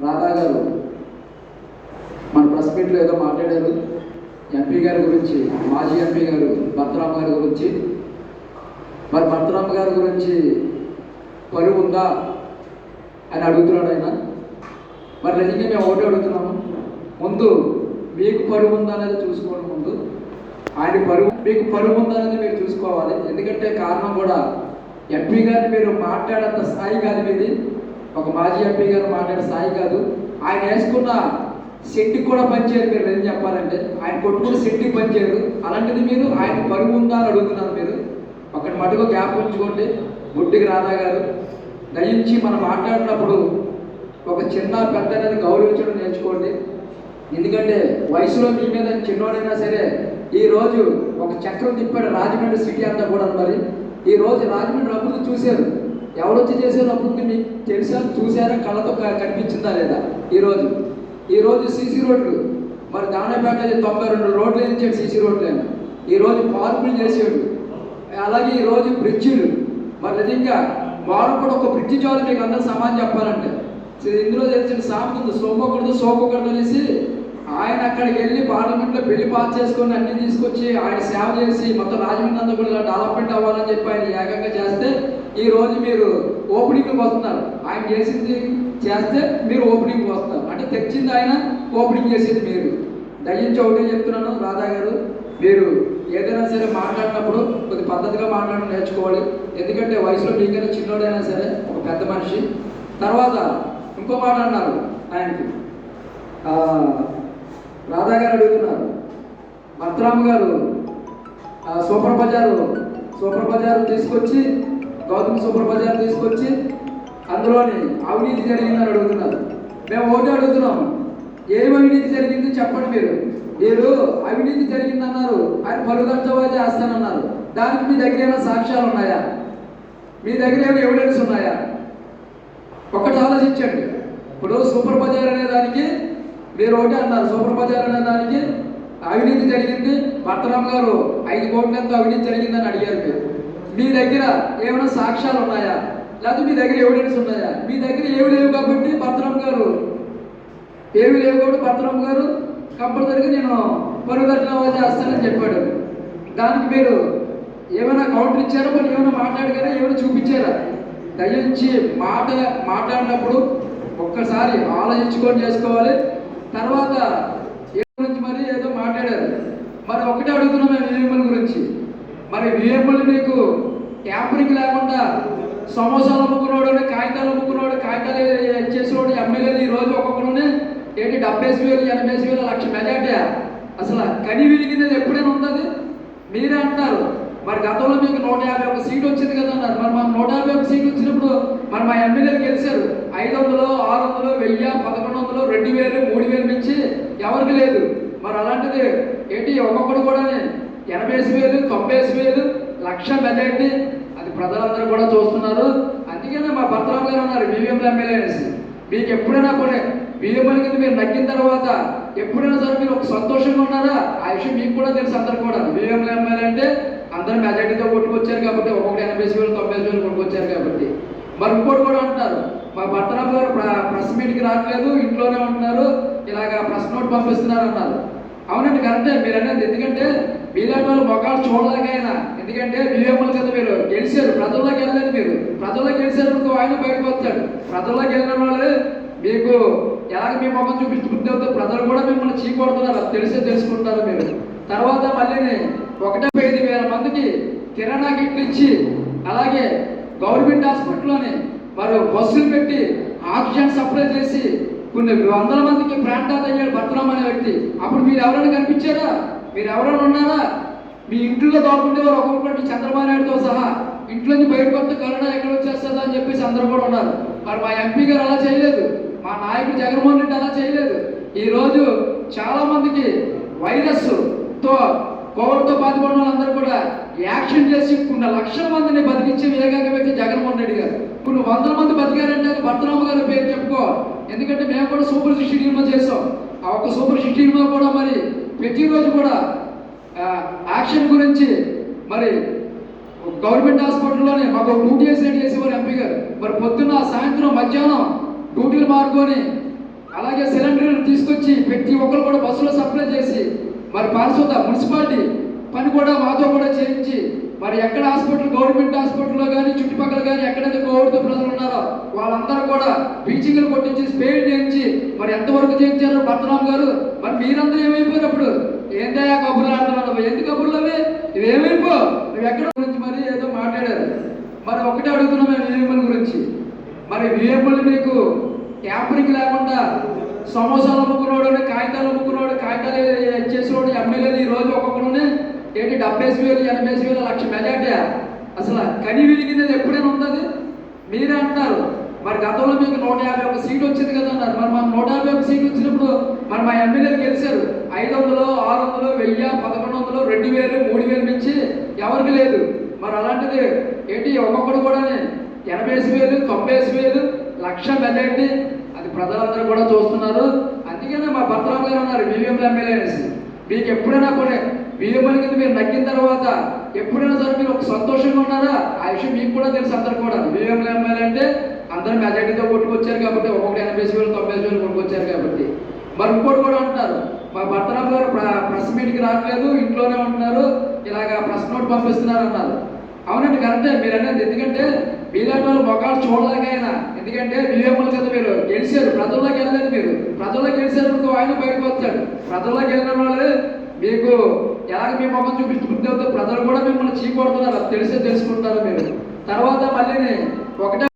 రాధా గారు మన ప్రెస్ మీట్లో ఏదో మాట్లాడారు. ఎంపీ గారి గురించి మాజీ ఎంపీ గారు భర్తరామ్ గారి గురించి. మరి భర్తరామ్ గారి గురించి పరువు ఉందా అని అడుగుతున్నాడు ఆయన. మరి నిజంగా మేము ఒకటి అడుగుతున్నాము. ముందు మీకు పరువు ఉందా అనేది చూసుకోండి ముందు. ఆయన పరువు మీకు పరువు ఉందా అనేది మీరు చూసుకోవాలి. ఎందుకంటే కారణం కూడా ఎంపీ గారిని మీరు మాట్లాడంత స్థాయి కాదు మీది. ఒక మాజీ ఎంపీ గారు మాట్లాడే స్థాయి కాదు. ఆయన వేసుకున్న శెట్టికి కూడా పనిచేయరు మీరు ఏం చెప్పాలంటే. ఆయన కొట్టుకున్న శెట్టికి పనిచేయరు అలాంటిది మీరు ఆయన పరువు ఉందా అని అడుగుతున్నారు మీరు. ఒకటి మటుకు గ్యాప్ ఉంచుకోండి. బుడ్డికి రాధా గారు దయించి మనం మాట్లాడినప్పుడు ఒక చిన్న పెద్ద అనేది గౌరవించడం నేర్చుకోండి. ఎందుకంటే వయసులో మీ మీద చిన్నోడైనా సరే ఈరోజు ఒక చక్రం తిప్పాడు రాజమండ్రి సిటీ అంతా కూడా మరి. ఈరోజు రాజమండ్రి అభివృద్ధి చూశారు. ఎవరొచ్చి చేశారు అభివృద్ధి మీకు తెలుసా? చూసారా కళ్ళతో కనిపించిందా లేదా? ఈరోజు ఈరోజు సీసీ రోడ్లు మరి దానిపేట తొంభై రెండు రోడ్లు వేయించాడు సీసీ రోడ్లు ఈరోజు రోజు పార్కులు చేసాడు అలాగే ఈరోజు రోజు బ్రిడ్జిలు. మరి నిజంగా వారు కూడా ఒక బ్రిడ్జి చాలు మీకు అందరూ సమాజం చెప్పాలంటే. ఇందులో తెలిసిన సామెత ఉంది సోపకూడదు సోపకూడదు అనేసి ఆయన అక్కడికి వెళ్ళి పార్లమెంట్లో పెళ్ళి పాస్ చేసుకొని అన్ని తీసుకొచ్చి ఆయన సేవ చేసి మొత్తం రాజమండ్రి అంతా కూడా ఇలా డెవలప్మెంట్ అవ్వాలని చెప్పి ఆయన ఏకంగా చేస్తే ఈ రోజు మీరు ఓపెనింగ్కి వస్తున్నారు. ఆయన చేసింది చేస్తే మీరు ఓపెనింగ్కి వస్తారు అంటే తెచ్చింది ఆయన ఓపెనింగ్ చేసింది మీరు. దయించి ఒకటే చెప్తున్నాను రాధా గారు. మీరు ఏదైనా సరే మాట్లాడినప్పుడు కొద్ది పద్ధతిగా మాట్లాడడం నేర్చుకోవాలి. ఎందుకంటే వయసులో మీకైనా చిన్నోడైనా సరే ఒక పెద్ద మనిషి. తర్వాత ఇంకో మాట అన్నారు ఆయనకి. రాధా గారు అడుగుతున్నారు. భద్రామ్ గారు సూపర్ బజారు సూపర్ బజారు తీసుకొచ్చి గౌతమ్ సూపర్ బజార్ తీసుకొచ్చి అందులోని అవినీతి జరిగిందని అడుగుతున్నారు. మేము ఒకటి అడుగుతున్నాము ఏం అవినీతి జరిగింది చెప్పండి మీరు. మీరు అవినీతి జరిగిందన్నారు. ఆయన పలుదంచవా చేస్తానన్నారు. దానికి మీ దగ్గర ఏమైనా సాక్ష్యాలు ఉన్నాయా? మీ దగ్గర ఏమైనా ఎవిడెన్స్ ఉన్నాయా? ఒకటి ఆలోచించండి. ఇప్పుడు సూపర్ బజార్ అనే దానికి మీరు ఒకటి అన్నారు. సూపర్ బజార్ అనే దానికి అవినీతి జరిగింది. భర్తరామ్ గారు ఐదు కోట్లతో అవినీతి జరిగిందని అడిగారు మీరు. మీ దగ్గర ఏమైనా సాక్ష్యాలు ఉన్నాయా? లేకపోతే మీ దగ్గర ఎవిడెన్స్ ఉన్నాయా? మీ దగ్గర ఏవి లేవు కాబట్టి పత్రం గారు ఏవి లేవు కాబట్టి పత్రం గారు కంపల్సరీగా నేను పరుదర్శన చేస్తానని చెప్పాడు. దానికి మీరు ఏమైనా కౌంటర్ ఇచ్చారా? మరి ఏమైనా మాట్లాడగారా ఏమైనా చూపించారా? దయించి మాట మాట్లాడినప్పుడు ఒక్కసారి ఆలోచించుకొని చేసుకోవాలి. తర్వాత ఏ గురించి మరి ఏదో మాట్లాడారు. మరి ఒకటే అడుగుతున్నాం మేము గురించి. మరి విఎంఎల్ మీకు ట్యాంపరింగ్ లేకుండా సమోసాలు అమ్ముకున్నాడు కాగితాలు అమ్ముకున్నాడు కాగితాలు చేసేవాడు ఎమ్మెల్యేలు ఈ రోజు ఒక్కొక్కరునే ఏంటి డెబ్బై వేలు ఎనభై వేలు లక్ష మెజార్టీ? అసలు కని విరిగింది ఎప్పుడైనా ఉంటుంది మీరే అంటారు మరి గతంలో మీకు నూట యాభై ఒక సీట్ వచ్చింది కదా అన్నారు. మరి మా నూట యాభై ఒక సీట్ వచ్చినప్పుడు మరి మా ఎమ్మెల్యేలు గెలిచారు. ఐదు వందలు ఆరు వందలు వెయ్యి పదకొండు వందలు రెండు వేలు మూడు వేలు మించి ఎవరికి లేదు. మరి అలాంటిది ఏంటి ఒక్కొక్కడు కూడా ఎనభై వేలు తొంభై వేలు లక్ష మెజార్టీ అది ప్రజలందరూ కూడా చూస్తున్నారు. అందుకనే మా భర్తరావు గారు ఉన్నారు బీవీఎంలో ఎమ్మెల్యే అనేసి. మీకు ఎప్పుడైనా కూడా బీఎంఎల్ కింద మీరు నగ్గిన తర్వాత ఎప్పుడైనా సరే మీరు ఒక సంతోషంగా ఉన్నారా? ఆ విషయం మీకు కూడా తెలుసు అందరు కూడా. బీఎంలో ఎమ్మెల్యే అంటే అందరూ మెజార్టీతో కొట్టుకొచ్చారు కాబట్టి ఒక్కొక్కటి ఎనభై వేలు తొంభై వేలు కొట్టుకొచ్చారు కాబట్టి. మరి ఇంకోటి కూడా అంటున్నారు మా భర్తరావు గారు ప్రెస్ మీట్కి రావట్లేదు ఇంట్లోనే ఉంటున్నారు ఇలాగ ప్రెస్ నోట్ పంపిస్తున్నారు అన్నారు అవునండి కరెక్టే. మీరు అనేది ఎందుకంటే మీలాంటి వాళ్ళు మొక్కలు చూడలేకైనా ఎందుకంటే వివేమల్ కదా మీరు. గెలిచారు. ప్రజల్లోకి వెళ్ళలేదు మీరు. ప్రజల్లోకి గెలిచారు ఆయన బయటకు వస్తాడు ప్రజల్లోకి వెళ్ళిన వాళ్ళు మీకు ఎలాగ మీ మొఖం చూపించుకుంటే ప్రజలు కూడా మిమ్మల్ని చీకొడుతున్నారు. అది తెలిసే తెలుసుకుంటారు మీరు. తర్వాత మళ్ళీ ఒకటే ఐదు వేల మందికి కిరాణా కిట్లు ఇచ్చి అలాగే గవర్నమెంట్ హాస్పిటల్లోని మరి బస్సులు పెట్టి ఆక్సిజన్ సప్లై చేసి కొన్ని వందల మందికి ప్రాంతాలు అయ్యాడు భర్తరామ్ అనే వ్యక్తి. అప్పుడు మీరు ఎవరైనా కనిపించారా? మీరు ఎవరైనా ఉన్నారా? మీ ఇంట్లో దాక్కుండేవారు ఒక్కొక్కటి చంద్రబాబు నాయుడుతో సహా. ఇంట్లో నుంచి బయటకు వస్తే కరోనా ఎక్కడ వచ్చేస్తుందా అని చెప్పేసి అందరూ కూడా ఉన్నారు. మరి మా ఎంపీ గారు అలా చేయలేదు. మా నాయకుడు జగన్మోహన్ రెడ్డి అలా చేయలేదు. ఈరోజు చాలా మందికి వైరస్తో కోవిడ్తో బాధపడిన వాళ్ళందరూ కూడా యాక్షన్ చేసి కొన్ని లక్షల మందిని బతికించే ఏకైక వ్యక్తి జగన్మోహన్ రెడ్డి గారు కొన్ని వందల మంది బతికారంటే అది భర్తరామ గారి పేరు చెప్పుకో. ఎందుకంటే మేము కూడా సూపర్ సిక్స్టీ టీంలో చేస్తాం ఆ ఒక్క సూపర్ సిక్స్టీ టీంలో కూడా మరి ప్రతిరోజు కూడా యాక్షన్ గురించి మరి గవర్నమెంట్ హాస్పిటల్లోనే మాకు డ్యూటీ వేసినట్టు చేసేవారు ఎంపీ గారు. మరి పొద్దున్న సాయంత్రం మధ్యాహ్నం డ్యూటీలు మారుకొని అలాగే సిలిండర్లు తీసుకొచ్చి ప్రతి ఒక్కరు కూడా బస్సులో సప్లై చేసి మరి పారిశుద్ధ మున్సిపాలిటీ పని కూడా మాతో కూడా చేయించి మరి ఎక్కడ హాస్పిటల్ గవర్నమెంట్ హాస్పిటల్లో కానీ చుట్టుపక్కల కానీ ఎక్కడైతే కోవిడ్తో ప్రజలు ఉన్నారో వాళ్ళందరూ కూడా బీచింగ్లు కొట్టించి స్పెయిన్ చేయించి మరి ఎంతవరకు చేయించారు భర్తరామ్ గారు మరి మీరందరూ ఏమైపోయారు అప్పుడు ఏందయ్యా కబుర్లు ఆడుతున్నావు ఎందుకు కబుర్లు అవి? ఏమైపో? నువ్వు ఎక్కడ గురించి మరి ఏదో మాట్లాడారు. మరి ఒకటే అడుగుతున్నాం మేము వివేముల గురించి. మరి వివేములు మీకు క్యాంపరింగ్ లేకుండా సమోసాలు అమ్ముకున్నాడు కాగితాలు అమ్ముకున్నాడు కాగితాలు చేసేవాడు ఎమ్మెల్యేలు ఈ రోజు ఒక్కొక్కరునే ఏంటి డెబ్బై వేలు ఎనభై వేలు లక్ష మెజార్టీ? అసలు కని విరిగింది ఎప్పుడైనా ఉంటుంది మీరే అంటారు మరి గతంలో మీకు నూట యాభై ఒక సీట్ వచ్చింది కదా అన్నారు. మరి మా నూట యాభై ఒక సీట్ వచ్చినప్పుడు మరి మా ఎమ్మెల్యేలు గెలిచారు. ఐదు వందలు ఆరు వందలు వెయ్యి పదకొండు వందలు రెండు వేలు మూడు వేలు మించి ఎవరికి లేదు. మరి అలాంటిది ఏంటి? ఒక్కొక్కడు కూడా ఎనభై వేలు తొంభై వేలు లక్ష మెజార్టీ అది ప్రజలందరూ కూడా చూస్తున్నారు. అందుకనే మా భర్తరావు గారు ఉన్నారు బీవీఎంలో ఎమ్మెల్యే అనేసి. మీకు ఎప్పుడైనా కూడా బీఎంఎల్ కింద మీరు నగ్గిన తర్వాత ఎప్పుడైనా సరే మీరు ఒక సంతోషంగా ఉన్నారా? ఆ విషయం మీకు కూడా తెలుసు అందరు కూడా. బీఎంఎల్ ఎమ్మెల్యే అంటే అందరు మెజార్టీతో కొట్టుకొచ్చారు కాబట్టి ఒక్కొక్కటి ఎనభై వేలు తొంభై వేలు కొట్టుకొచ్చారు కాబట్టి. మరి ఇంకోటి కూడా అంటున్నారు మా భర్తరామ్ గారు ప్ర- ప్రెస్ మీట్కి రావట్లేదు ఇంట్లోనే ఉంటున్నారు ఇలాగా ప్రెస్ నోట్ పంపిస్తున్నారు అన్నారు అవునండి కరెక్టే మీరు అనేది ఎందుకంటే మీలాంటి వాళ్ళు మొఖాలు చూడలేకైనా ఎందుకంటే వివేములు కదా మీరు గెలిచారు ప్రజల్లోకి వెళ్ళలేదు మీరు. ప్రజల్లోకి గెలిచారు ఆయన బయటకు వచ్చాడు. ప్రజల్లోకి వెళ్ళిన వాళ్ళు మీకు ఎలాగ మీ మొహం చూపించుకుంటే ప్రజలు కూడా మిమ్మల్ని చీకొడుతున్నారు తెలిసే తెలుసుకుంటారు మీరు. తర్వాత మళ్ళీ ఒకటే